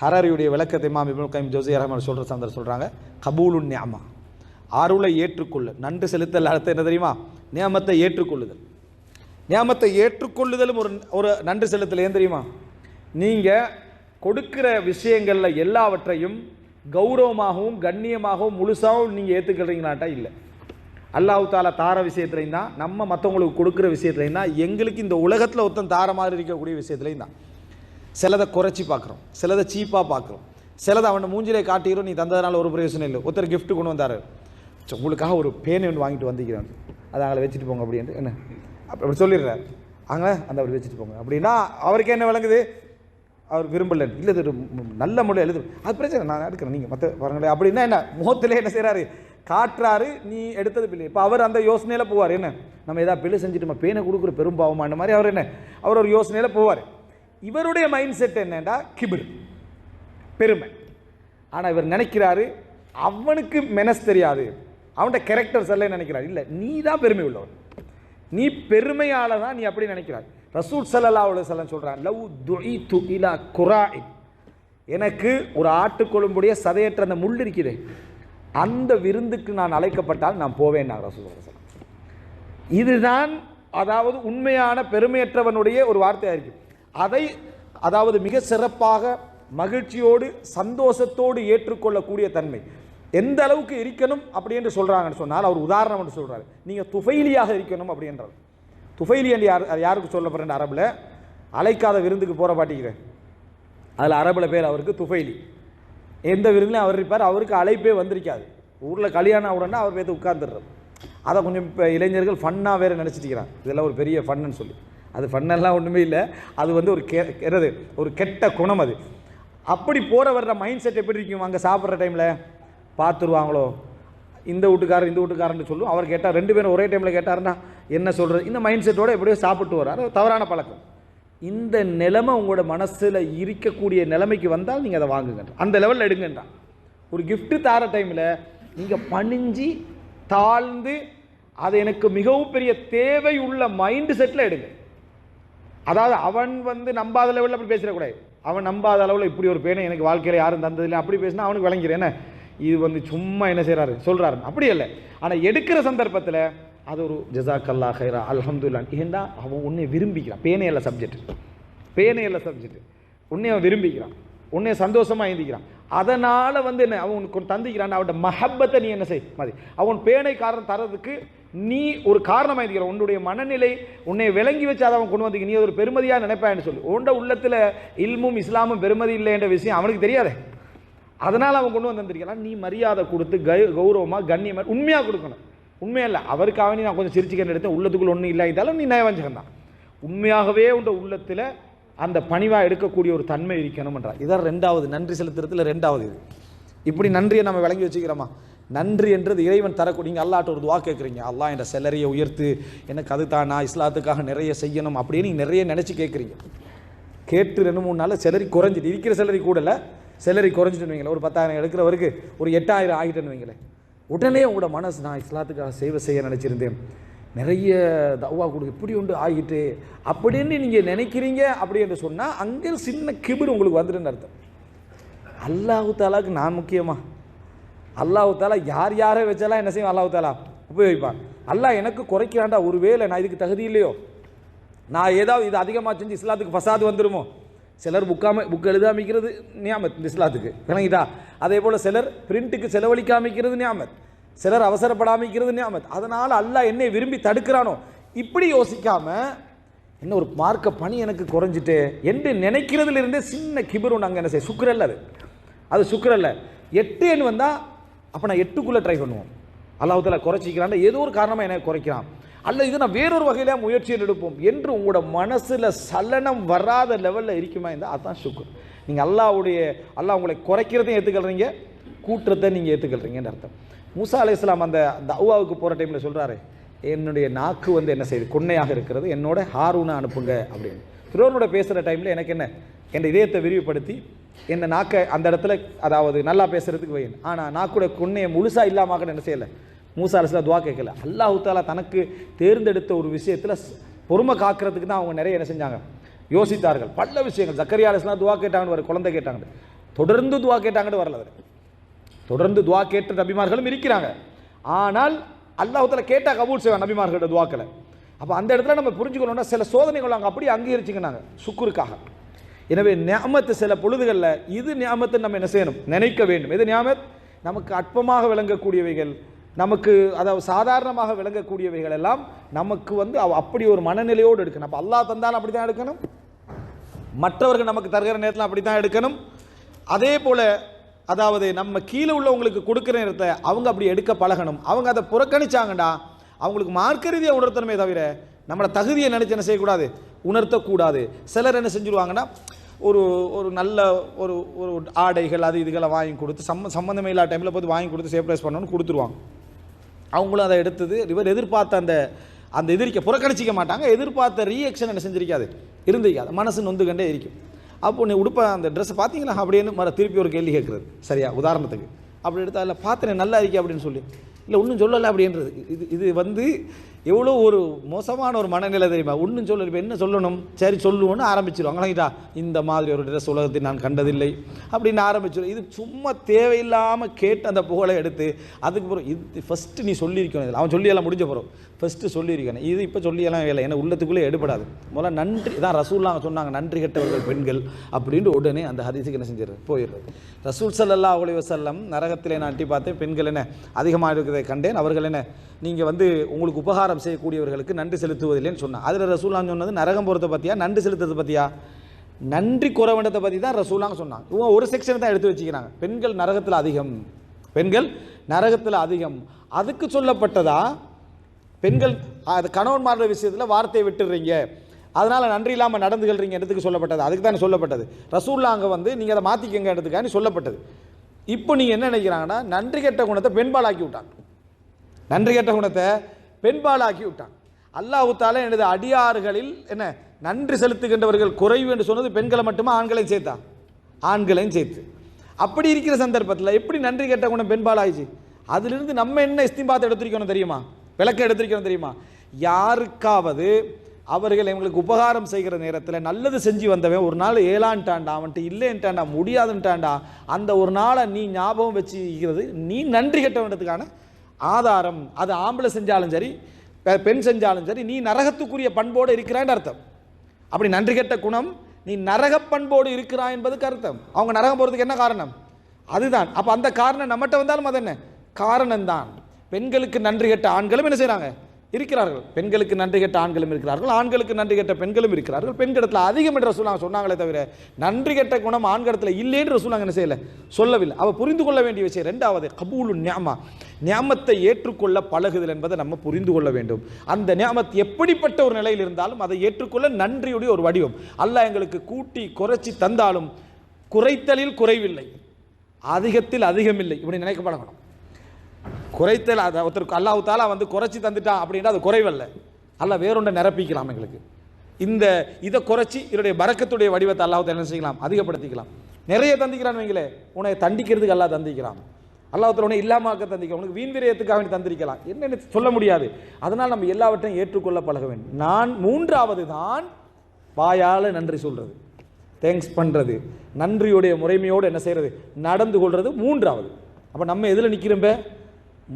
ஹரரியுடைய விளக்கத்தை இமாம் இப்னு கைம் ஜோசி ரஹ்மான் சொல்கிற சந்தர் சொல்கிறாங்க கபூலுன் நியாமா அருளை ஏற்றுக்கொள்ளு. நன்று செலுத்தல் அர்த்தம் என்ன தெரியுமா? நியமத்தை ஏற்றுக்கொள்ளுதல். நியமத்தை ஏற்றுக்கொள்ளுதலும் ஒரு ஒரு நன்று செலுத்தல் ஏன் தெரியுமா? நீங்கள் கொடுக்கிற விஷயங்களில் எல்லாவற்றையும் கௌரவமாகவும் கண்ணியமாகவும் முழுசாகவும் நீங்கள் ஏற்றுக்கிறீங்களாட்டா இல்லை. அல்லாஹ் தாலா தார விஷயத்துலையும் தான் நம்ம மற்றவங்களுக்கு கொடுக்குற விஷயத்துலையும் தான் எங்களுக்கு இந்த உலகத்தில் ஒருத்தன் தார மாதிரி இருக்கக்கூடிய விஷயத்துலையும் தான். சிலதை குறைச்சி பார்க்குறோம். சிலதை சீப்பாக பார்க்குறோம். சிலதை அவனை மூஞ்சிலே காட்டிக்கிறோம் நீ தந்ததுனால ஒரு பிரயோசனம் இல்லை. ஒருத்தர் கிஃப்ட் கொண்டு வந்தார். உங்களுக்காக ஒரு பேனை ஒன்று வாங்கிட்டு வந்திருக்கிறான். அதை அங்கே வச்சுட்டு போங்க அப்படின்ட்டு என்ன? அப்படி அப்படி சொல்லிடுறாரு. அங்கே அந்த அப்படி வச்சுட்டு போங்க. அப்படின்னா அவருக்கு என்ன விளங்குது? அவர் விரும்பல. இல்லை இது நல்ல முறையில் எழுது. அது பிரச்சனை நான் எடுக்கிறேன். நீங்கள் மற்ற பாருங்களேன் அப்படின்னா என்ன? முகத்திலே என்ன செய்கிறாரு காட்டுறாரு நீ எடுத்தது பிள்ளை. இப்போ அவர் அந்த யோசனையில் போவார். என்ன? நம்ம ஏதாவது பிள்ளை செஞ்சுட்டு நம்ம பேனை கொடுக்குற பெரும்பாவமான மாதிரி அவர் என்ன? அவர் ஒரு யோசனையில் போவார். இவருடைய மைண்ட் செட் என்னன்னா கிபிர். பெருமை. ஆனால் இவர் நினைக்கிறாரு அவனுக்கு மெனஸ் தெரியாது. அவன்கிட்ட கேரக்டர்ஸ் எல்லாம் நினைக்கிறார். இல்லை நீ தான் பெருமை உள்ளவன். நீ பெருமையால தான் நீ அப்படி நினைக்கிறாய். ரசூல் சல்லா அவ்வளோ வஸல்லம் சொல்றான் லவ் துஇது இலா குராஇன். எனக்கு ஒரு ஆட்டுக்கொழும்புடைய சதையற்ற அந்த முள் இருக்குதே. அந்த விருந்துக்கு நான் அழைக்கப்பட்டால் நான் போவேன் நான் ரசூல் ஸல்லல்லாஹு இதுதான் அதாவது உண்மையான பெருமையற்றவனுடைய ஒரு வார்த்தையாக இருக்குது அதை அதாவது மிக சிறப்பாக மகிழ்ச்சியோடு சந்தோஷத்தோடு ஏற்றுக்கொள்ளக்கூடிய தன்மை. எந்த அளவுக்கு இருக்கணும் அப்படி என்று சொல்கிறாங்கன்னு சொன்னால் அவர் உதாரணம் என்று சொல்கிறார் நீங்கள் துஃபைலியாக இருக்கணும் அப்படின்றார். துஃபைலி என்று யார் அது யாருக்கு சொல்லப்படுற அரபில்? அழைக்காத விருந்துக்கு போகிற பாட்டிக்கிறேன் அதில் அரபில் பேர் அவருக்கு துஃபைலி. எந்த விருந்துலையும் அவர் இருப்பார் அவருக்கு அழைப்பே வந்திருக்காது. ஊரில் கல்யாணம் உடனே அவர் பேர்த்து உட்கார்ந்துடுறார். அதை கொஞ்சம் இப்போ இளைஞர்கள் ஃபன்னாக வேறு நினச்சிட்டிக்கிறான் இதெல்லாம் ஒரு பெரிய ஃபன்னுன்னு சொல்லி. அது ஃபன்னெல்லாம் ஒன்றுமே இல்லை. அது வந்து ஒரு கெ என்னது ஒரு கெட்ட குணம் அது. அப்படி போகிற வர்ற மைண்ட் செட் எப்படி இருக்கும்? அங்கே சாப்பிட்ற டைமில் பார்த்துருவாங்களோ இந்த வீட்டுக்காரர் இந்த வீட்டுக்காரன்னு சொல்லும் அவர் கேட்டால் ரெண்டு பேரும் ஒரே டைமில் கேட்டாருன்னா என்ன சொல்கிறது இந்த மைண்ட் செட்டோடு எப்படியோ சாப்பிட்டு வரார் தவறான பழக்கம். இந்த நிலைமை உங்களோட மனசில் இருக்கக்கூடிய நிலைமைக்கு வந்தால் நீங்கள் அதை வாங்குங்க அந்த லெவலில் எடுங்கன்றான் ஒரு கிஃப்ட்டு தார டைமில் நீங்கள் பணிஞ்சு தாழ்ந்து அது எனக்கு மிகவும் பெரிய தேவை உள்ள மைண்ட் செட்டில் எடுங்க. அதாவது அவன் வந்து நம்பாத லெவலில் அப்படி பேசிடக்கூடாது. அவன் நம்பாத அளவில் இப்படி ஒரு பேனை எனக்கு வாழ்க்கையில் யாரும் தந்ததில்லை அப்படி பேசினா அவனுக்கு விளங்கிறேன் என்ன? இது வந்து சும்மா என்ன செய்கிறாரு சொல்கிறாரு அப்படி இல்லை ஆனால் எடுக்கிற சந்தர்ப்பத்தில் அது ஒரு ஜசாக்கல்லா ஹைரா அல்ஹம்துல்லா ஏண்டா? அவன் உன்னை விரும்பிக்கிறான். பேனையில்ல சப்ஜெக்ட் பேனையில்ல சப்ஜெக்ட் உன்னை அவன் விரும்பிக்கிறான். உன்னை சந்தோஷமாக எழுந்திக்கிறான் அதனால் வந்து என்ன? அவன் உனக்கு தந்திக்கிறான். அவன் மஹப்பத்தை நீ என்ன செய்? மாதிரி அவன் பேனைக்காரன் தரதுக்கு நீ ஒரு காரணமாக இருக்கிற உன்னுடைய மனநிலை உன்னை விளங்கி வச்சு அதை அவன் கொண்டு வந்து நீ ஒரு பெருமதியாக நினைப்பான்னு சொல்லி. உண்ட உள்ளத்தில் இல்மும் இஸ்லாமும் பெருமதி இல்லை என்ற விஷயம் அவனுக்கு தெரியாதே. அதனால் அவன் கொண்டு வந்து தந்திருக்கலாம் நீ மரியாதை கொடுத்து கை கௌரவமாக கண்ணியமாக உண்மையாக கொடுக்கணும். உண்மையா இல்லை அவருக்காக நீ நான் கொஞ்சம் சிரிச்சுக்கன்னு எடுத்தேன். உள்ளத்துக்குள்ள ஒன்றும் இல்லாட்டாலும் நீ நயவஞ்சகம் தான். உண்மையாகவே உண்ட உள்ளத்தில் அந்த பணிவாக எடுக்கக்கூடிய ஒரு தன்மை இருக்கணும்ன்றா இதான் ரெண்டாவது நன்றி செலுத்துறதுல ரெண்டாவது இது. இப்படி நன்றியை நம்ம விளங்கி வச்சுக்கிறோமா? நன்றி என்றது இறைவன் தரக்கூடிய நீங்கள் அல்லாட்ட ஒரு துவா கேட்குறீங்க அல்லா என்ற செலரியை உயர்த்து எனக்கு அது தான் நான் இஸ்லாத்துக்காக நிறைய செய்யணும் அப்படின்னு நிறைய நினச்சி கேட்குறீங்க கேட்டு ரெண்டு மூணு நாள் செலரி குறைஞ்சிட்டு இருக்கிற செலரி கூடல செலரி குறைஞ்சிட்டு வைங்களேன். ஒரு பத்தாயிரம் எடுக்கிறவருக்கு ஒரு எட்டாயிரம் ஆகிட்டேன்னு வைங்களேன். உடனே உங்களோட மனசு நான் இஸ்லாத்துக்காக சேவை செய்ய நினச்சிருந்தேன். நிறைய தவா கொடு இப்படி உண்டு ஆகிட்டு அப்படின்னு நீங்கள் நினைக்கிறீங்க அப்படி என்று சொன்னால் அங்கே சின்ன கிபிர் உங்களுக்கு வந்துடுன்னு அர்த்தம். அல்லாஹு தாலாவுக்கு நான் முக்கியமாக அல்லாஹு தாலா யார் யாரை வச்சாலும் என்ன செய்வோம் அல்லாஹு தாலா உபயோகிப்பான். அல்லாஹ் எனக்கு ஒரு வேளை நான் இதுக்கு தகுதி இல்லையோ? நான் ஏதாவது இது அதிகமாக செஞ்சு இஸ்லாத்துக்கு ஃபசாது வந்துடுமோ சிலர் புக்காம புக் எழுதாமிக்கிறது நியாமத் இந்த இஸ்லாத்துக்கு. விளங்கிட்டா அதே போல் சிலர் பிரிண்ட்டுக்கு செலவழிக்காமிக்கிறது நியாமத். சிலர் அவசரப்படாமிக்கிறது நியாமத். அதனால் அல்லாஹ் என்னை விரும்பி தடுக்கிறானோ? இப்படி யோசிக்காம என்ன ஒரு மார்க்க பணி எனக்கு குறைஞ்சிட்டு என்று நினைக்கிறதுலேருந்தே சின்ன கிபர் ஒன்று அங்கே என்ன செய்ய சுக்கரல்ல அது. அது சுக்கரல்ல எண் வந்தால் அப்போ நான் எட்டுக்குள்ளே ட்ரை பண்ணுவோம். அல்லாஹால குறைச்சிக்கிறான் ஏதோ ஒரு காரணமாக எனக்கு குறைக்கிறான். அல்ல இது நான் வேறொரு வகையில முயற்சியில் எடுப்போம் என்று உங்களோட மனசில் சலனம் வராத லெவலில் இருக்குமா இருந்தால் அதுதான் சுக்குர் நீங்கள் அல்லாவுடைய அல்லாஹ் உங்களை குறைக்கிறதையும் ஏற்றுக்கிறீங்க கூட்டுறதை நீங்கள் ஏற்றுக்கொள்றீங்கன்னு அர்த்தம். மூசா அலி இஸ்லாம் அந்த தௌவாவுக்கு போகிற டைமில் சொல்கிறாரு என்னுடைய நாக்கு வந்து என்ன செய்யுது? கொன்னையாக இருக்கிறது. என்னோட ஹாரூனை அனுப்புங்க அப்படின்னு. திருவனோட பேசுகிற டைமில் எனக்கு என்ன? என் இதயத்தை விரிவுபடுத்தி இந்த நாக்கை அந்த இடத்துல அதாவது நல்லா பேசுறதுக்கு வையன். ஆனால் நாக்குடைய குன்னையை முழுசாக இல்லாமல் என்ன செய்யலை? மூசா அலிஸ்லாம் துவா கேட்கல. அல்லாஹ் தாலா தனக்கு தேர்ந்தெடுத்த ஒரு விஷயத்தில் பொறுமை காக்கிறதுக்கு தான் அவங்க நிறைய என்ன செஞ்சாங்க? யோசித்தார்கள். பல விஷயங்கள். ஜக்கரியா அரசுலாம் துவா கேட்டாங்கன்னு ஒரு குழந்தை கேட்டாங்க. தொடர்ந்து துவா கேட்டாங்கன்னு வரல அதில் தொடர்ந்து துவா கேட்ட நபிமார்களும் இருக்கிறாங்க. ஆனால் அல்லாஹ்வுத்தால கேட்டால் கபூல் செய்வான் நபிமார்களோட துவாக்களை அப்போ அந்த இடத்துல நம்ம புரிஞ்சுக்கணும்னா சில சோதனைகள் அங்கே அப்படியே அங்கீகரிச்சுக்கினாங்க. சுக்குருக்காக. எனவே நியாமத்து சில பொழுதுகளில் இது நியாமத்தை நம்ம என்ன செய்யணும்? நினைக்க வேண்டும். எது நியாமத்? நமக்கு அற்பமாக விளங்கக்கூடியவைகள் நமக்கு அதாவது சாதாரணமாக விளங்கக்கூடியவைகள் எல்லாம் நமக்கு வந்து அவ- அப்படி ஒரு மனநிலையோடு எடுக்கணும். அப்போ அல்லாஹ் தந்தாலும் அப்படி தான் எடுக்கணும். மற்றவர்கள் நமக்கு தருகிற நேரத்தில் அப்படி தான் எடுக்கணும். அதே போல் அதாவது நம்ம கீழே உள்ளவங்களுக்கு கொடுக்குற நேரத்தை அவங்க அப்படி எடுக்க பழகணும். அவங்க அதை புறக்கணிச்சாங்கடா அவங்களுக்கு மார்க்க ரீதியாக உணர்த்தணுமே தவிர நம்மளை தகுதியை நினைச்சு என்ன செய்யக்கூடாது? உணர்த்தக்கூடாது. சிலர் என்ன செஞ்சுருவாங்கன்னா ஒரு ஒரு நல்ல ஒரு ஒரு ஆடைகள் அது இதுகளை வாங்கி கொடுத்து சம்ம சம்மந்தமே இல்லாத டைமில் போய் வாங்கி கொடுத்து சேப்ரைஸ் பண்ணணும்னு கொடுத்துருவாங்க. அவங்களும் அதை எடுத்தது இவர் எதிர்பார்த்த அந்த அந்த எதிரிக்க புறக்கணிச்சிக்க மாட்டாங்க. எதிர்பார்த்த ரியாக்ஷன் என்ன செஞ்சிருக்காது. இருந்திருக்காது. மனசு நொந்து கண்டே இருக்கும். அப்போ நீ உடுப்ப அந்த ட்ரெஸ் பார்த்தீங்களா? அப்படின்னு மறு திருப்பி ஒரு கேள்வி கேட்குறது. சரியா? உதாரணத்துக்கு. அப்படி எடுத்தால் பார்த்தேன் நல்லா இருக்கே அப்படின்னு சொல்லி. இல்லை ஒன்றும் சொல்லலை அப்படின்றது. இது இது வந்து எவ்வளோ ஒரு மோசமான ஒரு மனநிலை தெரியுமா? ஒன்றும் சொல்ல இப்போ என்ன சொல்லணும்? சரி சொல்லுவோன்னு ஆரம்பிச்சிருவாங்க வணங்கிட்டா இந்த மாதிரி ஒரு ட்ரெஸ் உலகத்தில் நான் கண்டதில்லை. அப்படின்னு ஆரம்பிச்சிடும் இது சும்மா தேவையில்லாமல் கேட்டு அந்த புகழை எடுத்து அதுக்கு பிறகு இது ஃபஸ்ட்டு நீ சொல்லியிருக்கணும் இதில். அவன் சொல்லியெல்லாம் முடிஞ்ச பிறகு. ஃபஸ்ட்டு சொல்லியிருக்கணும். இது இப்போ சொல்லியெல்லாம் வேலை ஏன்னா உள்ளத்துக்குள்ளே எடுபடாது. முதல்ல நன்றி. தான் ரசூல்லாம் சொன்னாங்க நன்றி கெட்டவர்கள் பெண்கள் அப்படின்ட்டு உடனே அந்த ஹதீஸுக்கு என்ன செஞ்சிடுறது போயிடுறது. ரசூல் ஸல்லல்லாஹு அலைஹி வசல்லம் நரகத்திலே நான் அட்டி பார்த்தேன் பெண்கள் என்ன அதிகமாக இருக்கிறதை கண்டேன். அவர்கள் என்ன நீங்கள் வந்து உங்களுக்கு உபகாரம் செய்யக்கூடியவர்களுக்கு நன்றி செலுத்துவதில்லைன்னு சொன்னான். அதில் ரசூலான்னு சொன்னது நரகம் போகிறத பற்றியா நன்றி செலுத்துறதை பற்றியா நன்றி குறவண்டத்தை பற்றி தான் ரசூலாங்க சொன்னாங்க இவங்க ஒரு செக்ஷன் தான் எடுத்து வச்சுக்கிறாங்க. பெண்கள் நரகத்தில் அதிகம். பெண்கள் நரகத்தில் அதிகம். அதுக்கு சொல்லப்பட்டதா? பெண்கள் அது கணவன்மாரோட விஷயத்தில் வார்த்தையை விட்டுடுறீங்க அதனால் நன்றி இல்லாமல் நடந்துகள்றீங்க இடத்துக்கு சொல்லப்பட்டது. அதுக்கு தானே சொல்லப்பட்டது. ரசூல்லா அங்கே வந்து நீங்கள் அதை மாற்றிக்கங்க இடத்துக்கானு சொல்லப்பட்டது. இப்போ நீங்கள் என்ன நினைக்கிறாங்கன்னா நன்றி கெட்ட குணத்தை பெண்பாலாக்கி விட்டாங்க. நன்றி கெட்ட குணத்தை பெண்பாலாக்கி விட்டான். அல்லாஹு தாலா எனது அடியார்களில் என்ன நன்றி செலுத்துகின்றவர்கள் குறைவு என்று சொன்னது பெண்களை மட்டுமா ஆண்களையும் சேர்த்தா? ஆண்களையும் சேர்த்து. அப்படி இருக்கிற சந்தர்ப்பத்தில் எப்படி நன்றி கெட்ட குணம் பெண்பாலாயிச்சு அதிலிருந்து நம்ம என்ன இஸ்திம்பாத்தை எடுத்திருக்கணும் தெரியுமா? விளக்கம் எடுத்திருக்கணும் தெரியுமா? யாருக்காவது அவர்கள் எங்களுக்கு உபகாரம் செய்கிற நேரத்தில் நல்லது செஞ்சு வந்தவன் ஒரு நாள் ஏழான்ட்டாண்டா அவன்ட்டு இல்லைன்ட்டாண்டா முடியாதுன்ட்டாண்டா அந்த ஒரு நாளை நீ ஞாபகம் வச்சுக்கிறது நீ நன்றி கெட்டவன்றதுக்கான ஆதாரம் அது ஆம்பளை செஞ்சாலும் சரி பெ- பெண் செஞ்சாலும் சரி நீ நரகத்துக்குரிய பண்போடு இருக்கிறான்னு அர்த்தம். அப்படி நன்றி கெட்ட குணம் நீ நரக பண்போடு இருக்கிறாய் என்பதுக்கு அர்த்தம். அவங்க நரகம் போகிறதுக்கு என்ன காரணம்? அதுதான். அப்போ அந்த காரணம் நம்மகிட்ட வந்தாலும் அது என்ன காரணம்தான். பெண்களுக்கு நன்றி கெட்ட ஆண்களும் என்ன செய்கிறாங்க இருக்கிறார்கள். பெண்களுக்கு நன்றி கெட்ட ஆண்களும் இருக்கிறார்கள். ஆண்களுக்கு நன்றி கெட்ட பெண்களும் இருக்கிறார்கள். பெண்களிடத்தில் அதிகம் என்று சொல்லுவாங்க சொன்னாங்களே தவிர நன்றி கெட்ட குணம் ஆண்களிடத்தில் இல்லைன்னு ரசூலாங்க என்ன செய்யலை? சொல்லவில்லை. அவள் புரிந்து கொள்ள வேண்டிய விஷயம் ரெண்டாவது கபூலு ஞாமா. ஞாமத்தை ஏற்றுக்கொள்ள பழகுதல் என்பதை நம்ம புரிந்து கொள்ள வேண்டும். அந்த ஞாமத் எப்படிப்பட்ட ஒரு நிலையில் இருந்தாலும் அதை ஏற்றுக்கொள்ள நன்றியுடைய ஒரு வடிவம். அல்ல எங்களுக்கு கூட்டி குறைச்சி தந்தாலும் குறைத்தலில் குறைவில்லை. அதிகத்தில் அதிகமில்லை. இப்படி நினைக்க பழகணும். குறைத்தல் அதை ஒருத்தருக்கு அல்லாஹ் தாலா வந்து குறைச்சி தந்துட்டான் அப்படின்னா அது குறைவல்ல. அல்ல வேறொன்றை நிரப்பிக்கலாம் எங்களுக்கு. இந்த இதை குறைச்சி இதனுடைய பறக்கத்துடைய வடிவத்தை அல்லாஹ் என்ன செய்யலாம்? அதிகப்படுத்திக்கலாம். நிறைய தந்திக்கிறான் வைங்களே உன்னை தண்டிக்கிறதுக்கு அல்லா தந்திக்கிறான். அல்லாஹத்தில் தாலா உன்னை இல்லாமாக்க தந்திக்கலாம் உனக்கு வீண் விரயத்துக்காக வேண்டி தந்திருக்கலாம். என்னென்னு சொல்ல முடியாது. அதனால் நம்ம எல்லாவற்றையும் ஏற்றுக்கொள்ள பழக வேண்டும். நான் மூன்றாவது தான் வாயால் நன்றி சொல்கிறது தேங்க்ஸ் பண்ணுறது நன்றியுடைய முறைமையோடு என்ன செய்கிறது நடந்து கொள்வது மூன்றாவது. அப்போ நம்ம எதில் நிற்கிறோம்ப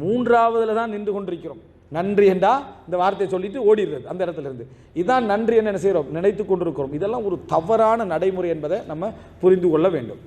மூன்றாவதுல தான் நின்று கொண்டிருக்கிறோம். நன்றி என்றா இந்த வார்த்தையை சொல்லிட்டு ஓடிடுறது அந்த இடத்துல இருந்து. இதுதான் நன்றி என்ன செய்கிறோம் நினைத்து கொண்டிருக்கிறோம். இதெல்லாம் ஒரு தவறான நடைமுறை என்பதை நம்ம புரிந்து கொள்ள வேண்டும்.